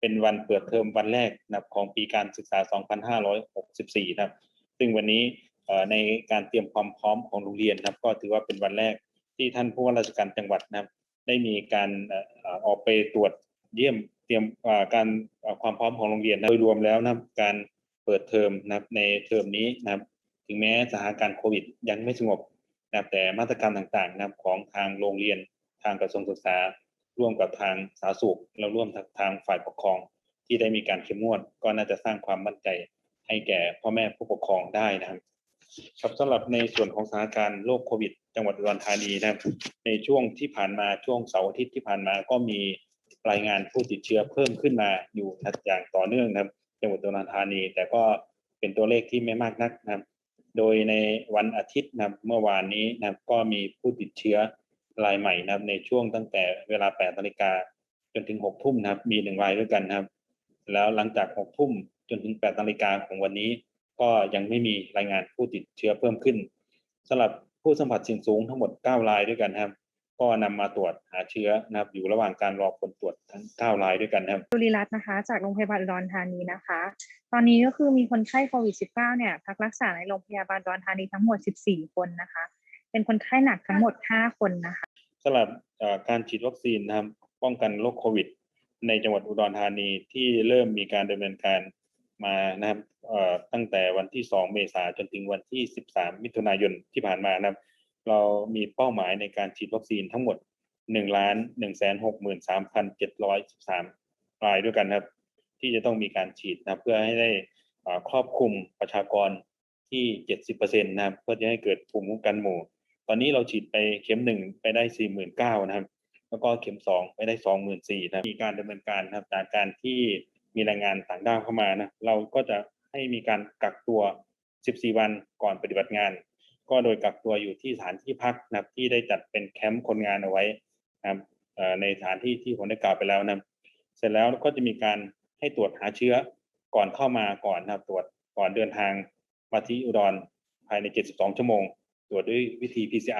เป็นวันเปิดเทอมวันแรกนะครับของปีการศึกษา 2564 นะครับ ซึ่งวันนี้ในการเตรียมความพร้อมของโรงเรียนนะครับ ก็ถือว่าเป็นวันแรกที่ท่านผู้ว่าราชการจังหวัดนะครับ ได้มีการออกไปตรวจเยี่ยมเตรียมการความพร้อมของโรงเรียนโดยรวมแล้วนะครับการเปิดเทอมนะครับในเทอมนี้นะครับ ถึงแม้สถานการณ์โควิดยังไม่สงบนะครับแต่มาตรการต่างๆนะครับของทางโรงเรียนทางกระทรวงศึกษา ร่วมกับทางสาธารณสุขแล้วร่วมทางฝ่ายปกครอง ที่ได้มีการเข้มงวด ก็น่าจะสร้างความมั่นใจให้แก่พ่อแม่ผู้ปกครองได้นะครับครับสำหรับในส่วนของสถานการณ์โรคโควิด จังหวัดอุดรธานีนะครับ ในช่วงที่ผ่านมาช่วงเสาร์อาทิตย์ที่ผ่านมาก็มีรายงานผู้ติดเชื้อเพิ่มขึ้นมาอยู่อย่างต่อเนื่องนะครับ จังหวัดอุดรธานี แต่ก็เป็นตัวเลขที่ไม่มากนักนะครับ โดยในวันอาทิตย์นะเมื่อวานนี้นะครับก็มีผู้ติดเชื้อ รายใหม่นะครับ ในช่วงตั้งแต่เวลา8นาฬิกาจนถึง6ทุ่มนะครับ มีหนึ่งรายด้วยกันนะครับ แล้วหลังจาก6ทุ่มจนถึง8นาฬิกาของวันนี้ ก็ยังไม่มีรายงานผู้ติดเชื้อเพิ่มขึ้นสำหรับผู้สัมผัสเสี่ยงสูงทั้งหมด 9 รายด้วยกันครับ ก็นำมาตรวจหาเชื้อนะครับ อยู่ระหว่างการรอผลตรวจทั้ง 9 รายด้วยกันครับจุลิรัตน์นะคะ จากโรงพยาบาลอุดรธานีนะคะ ตอนนี้ก็คือมีคนไข้โควิด -19 เนี่ยพักรักษาในโรงพยาบาลอุดรธานีทั้งหมด 14 คนนะคะ เป็นคนไข้หนักทั้งหมด 5 คนนะคะสำหรับเอ่อการฉีดวัคซีนนะครับป้องกันโรคโควิด ในจังหวัดอุดรธานีที่เริ่มมีการดำเนินการมานะครับเอ่อตั้งแต่วันที่ 2 เมษายนจนถึงวันที่ 13 มิถุนายนที่ผ่านมานะครับ เรามีเป้าหมายในการฉีดวัคซีนทั้งหมด1ล้าน1 6 3 7 1 3รายด้วยกันครับ ที่จะต้องมีการฉีดนะครับเพื่อให้ได้เอ่อครอบคลุมประชากรที่ 70%นะครับเพื่อจะให้เกิดภูมิคุ้มกันหมู่ ตอนนี้เราฉีดไปเข็มหนึ่งไปได้สี่หมื่นเก้านะครับ แล้วก็เข็มสองไปได้สองหมื่นสี่นะมีการดำเนินการนะครับจากการที่มีแรงงานต่างด้าวเข้ามานะเราก็จะให้มีการกักตัว 14 วันก่อนปฏิบัติงาน ก็โดยกักตัวอยู่ที่สถานที่พักนะครับที่ได้จัดเป็นแคมป์คนงานเอาไว้นะครับในสถานที่ที่ผมได้กล่าวไปแล้วนะเสร็จแล้วก็จะมีการให้ตรวจหาเชื้อก่อนเข้ามาก่อนนะครับตรวจก่อนเดินทางมาที่อุดรภายใน 72 ชั่วโมง ตรวจด้วยวิธี PCR